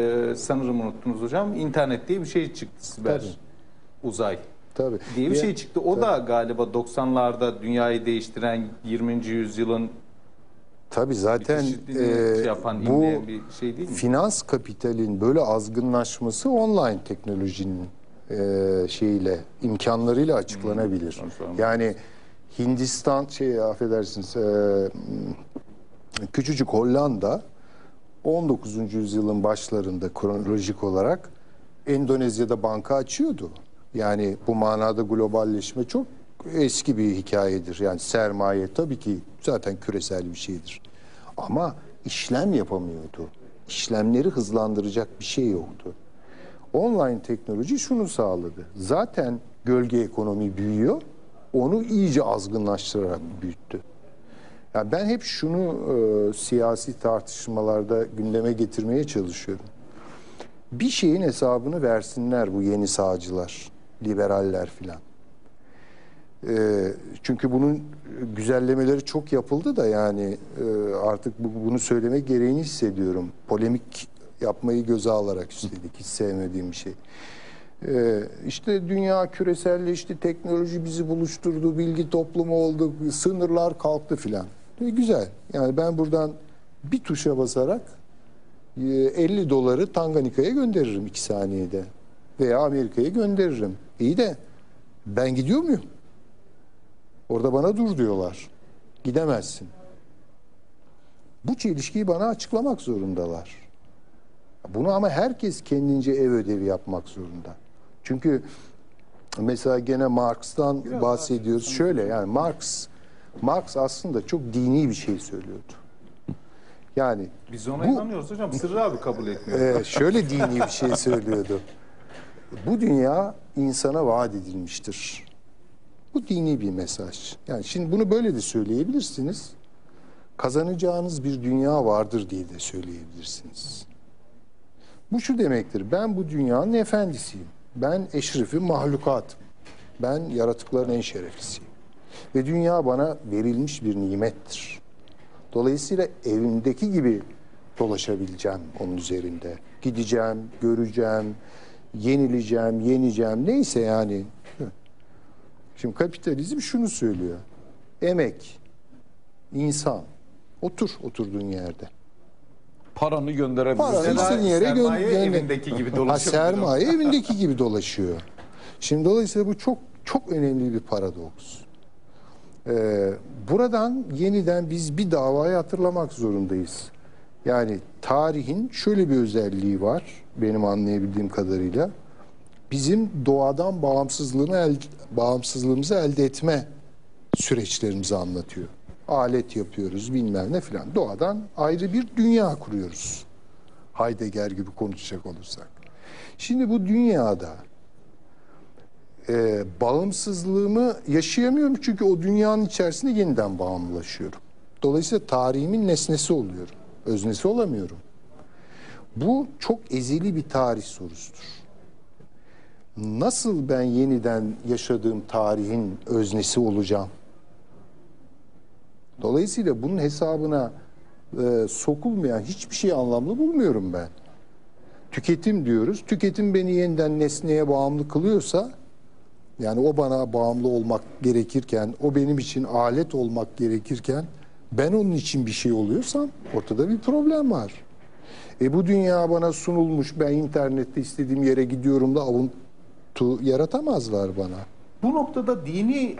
Ee, sanırım unuttunuz hocam. İnternet diye bir şey çıktı. Siber Tabii. uzay Tabii. diye bir Ya- şey çıktı. O da galiba 90'larda dünyayı değiştiren 20. yüzyılın Tabii zaten e, şey yapan, bu bir şey değil mi? finans kapitalin böyle azgınlaşması online teknolojinin e, şeyiyle imkanlarıyla açıklanabilir. Hmm. Yani Hindistan şey affedersiniz e, küçücük Hollanda 19. yüzyılın başlarında kronolojik olarak Endonezya'da banka açıyordu. Yani bu manada globalleşme çok eski bir hikayedir. Yani sermaye tabii ki zaten küresel bir şeydir. Ama işlem yapamıyordu. İşlemleri hızlandıracak bir şey yoktu. Online teknoloji şunu sağladı. Zaten gölge ekonomi büyüyor. Onu iyice azgınlaştırarak büyüttü. Yani ben hep şunu e, siyasi tartışmalarda gündeme getirmeye çalışıyorum. Bir şeyin hesabını versinler bu yeni sağcılar, liberaller filan. E, çünkü bunun güzellemeleri çok yapıldı da yani e, artık bu, bunu söylemek gereğini hissediyorum. Polemik yapmayı göze alarak üstelik hiç sevmediğim bir şey. Ee, işte dünya küreselleşti, teknoloji bizi buluşturdu, bilgi toplumu olduk, sınırlar kalktı filan. E, güzel. Yani ben buradan bir tuşa basarak e, 50 doları Tanganyika'ya gönderirim iki saniyede. Veya Amerika'ya gönderirim. İyi de ben gidiyor muyum? Orada bana dur diyorlar. Gidemezsin. Bu çelişkiyi bana açıklamak zorundalar. Bunu ama herkes kendince ev ödevi yapmak zorunda. Çünkü mesela gene Marx'tan bahsediyoruz. Şöyle yani Marx Marx aslında çok dini bir şey söylüyordu. Yani Biz ona Bu- inanıyoruz hocam. Sırrı abi kabul etmiyor. e, şöyle dini bir şey söylüyordu. Bu dünya insana vaat edilmiştir. Bu dini bir mesaj. Yani şimdi bunu böyle de söyleyebilirsiniz. Kazanacağınız bir dünya vardır diye de söyleyebilirsiniz. Bu şu demektir. Ben bu dünyanın efendisiyim. Ben eşrefi mahlukatım. Ben yaratıkların en şereflisiyim. Ve dünya bana verilmiş bir nimettir. Dolayısıyla evimdeki gibi dolaşabileceğim onun üzerinde. Gideceğim, göreceğim, yenileceğim, yeneceğim neyse yani. Şimdi kapitalizm şunu söylüyor. Emek, insan. Otur oturduğun yerde. Paranı gönderebilirsin. Paranı istediğin yere gö- sermaye gönder. evindeki gibi Ha, dolaşabilir. sermaye evindeki gibi dolaşıyor. Şimdi dolayısıyla bu çok çok önemli bir paradoks. Ee, buradan yeniden biz bir davayı hatırlamak zorundayız. Yani tarihin şöyle bir özelliği var benim anlayabildiğim kadarıyla. Bizim doğadan bağımsızlığını el, bağımsızlığımızı elde etme süreçlerimizi anlatıyor. Alet yapıyoruz bilmem ne filan. Doğadan ayrı bir dünya kuruyoruz. Heidegger gibi konuşacak olursak. Şimdi bu dünyada e, bağımsızlığımı yaşayamıyorum çünkü o dünyanın içerisinde yeniden bağımlılaşıyorum. Dolayısıyla tarihimin nesnesi oluyorum. Öznesi olamıyorum. Bu çok ezeli bir tarih sorusudur. Nasıl ben yeniden yaşadığım tarihin öznesi olacağım? Dolayısıyla bunun hesabına e, sokulmayan hiçbir şey anlamlı bulmuyorum ben. Tüketim diyoruz. Tüketim beni yeniden nesneye bağımlı kılıyorsa yani o bana bağımlı olmak gerekirken, o benim için alet olmak gerekirken ben onun için bir şey oluyorsam ortada bir problem var. E bu dünya bana sunulmuş, ben internette istediğim yere gidiyorum da avuntu yaratamazlar bana. Bu noktada dini